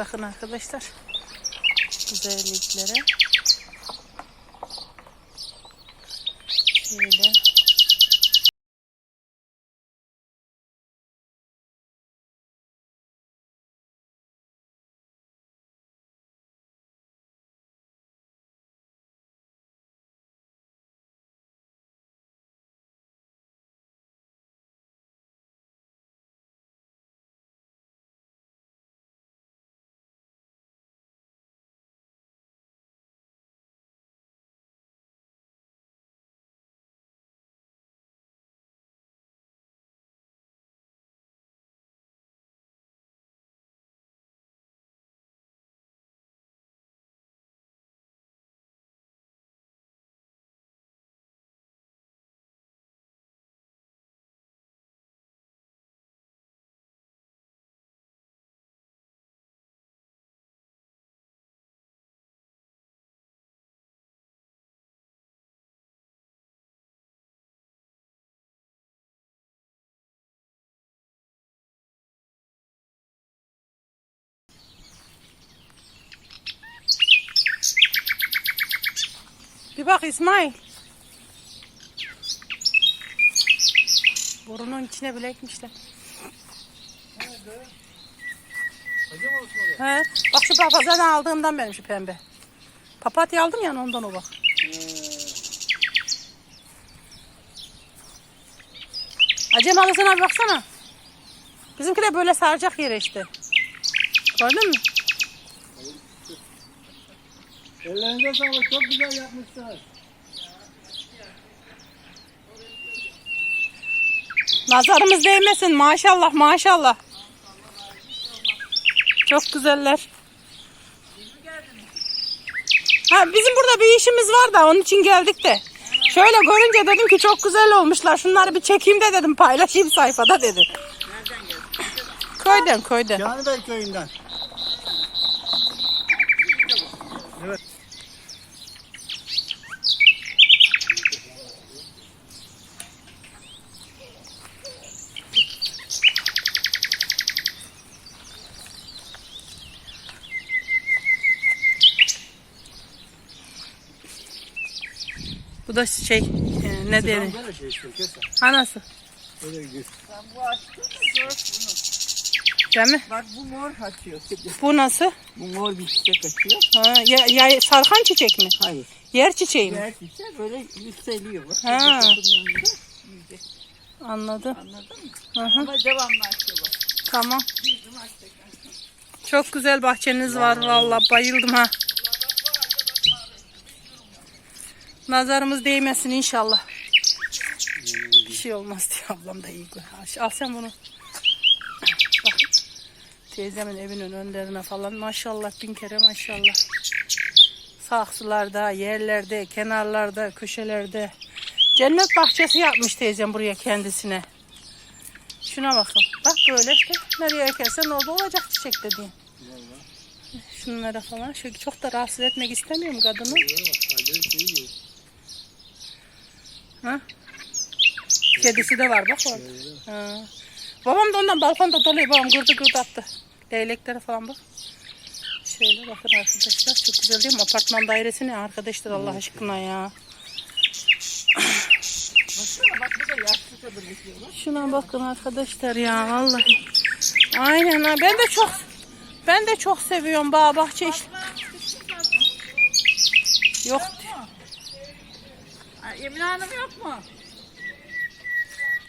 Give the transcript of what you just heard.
Bakın arkadaşlar. Güzelliklere. Şöyle. Bir bak İsmail. Burunun içine bile ekmişler. He. Bak şu papazdan aldığımdan benim şu pembe. Papatya aldım ya ondan o bak. Acem alısına baksana. Bizimki de böyle saracak yere işte. Gördün mü? Ellerinize sağlık. Çok güzel yapmışsınız. Nazarımız değmesin maşallah maşallah. Çok güzeller. Ha, bizim burada bir işimiz var da onun için geldik de. Şöyle görünce dedim ki çok güzel olmuşlar. Şunları bir çekeyim de dedim paylaşayım sayfada dedi. Köyden köyden. Canibey köyünden. Bu da şey e, ne deri? Şey. Ha nasıl? Gidiyor. Bu açtı mı gör bunu. Değil mi? Bak bu mor açıyor. Bu nasıl? Bu mor bir çiçek açıyor. Ha, ya, ya, sarkan çiçek mi? Hayır. Yer çiçeği mi? Diğer çiçek böyle yükseliyor. Bak, Ha. Anladım. Anladın mı? Hı hı. Ama devamlı açıyor bak. Tamam. Çok güzel bahçeniz var vallahi bayıldım ha. Nazarımız değmesin inşallah. Bir şey olmaz diyor ablam da iyi. Al sen bunu. Bak. Teyzemin evinin önlerine falan maşallah bin kere maşallah. Saksılarda, yerlerde, kenarlarda, köşelerde. Cennet bahçesi yapmış teyzem buraya kendisine. Şuna bakın. Bak böyle işte. Nereye ekersen orada olacak çiçek dediğin. Şunlara falan. Şöyle çok da rahatsız etmek istemiyorum kadını. Ha? Kedisi de var bak orada. Ha. Babam da ondan balkonda doluyor. Babam gırdı gırdı attı. Leyleklere falan bak. Şöyle bakın arkadaşlar. Çok güzel değil mi? Apartman dairesi ne arkadaşlar Allah aşkına ya. Şuna bakın arkadaşlar ya vallahi. Aynen ha. Ben de çok ben de çok seviyorum bağ bahçe işte. Yok. Emine Hanım yok mu?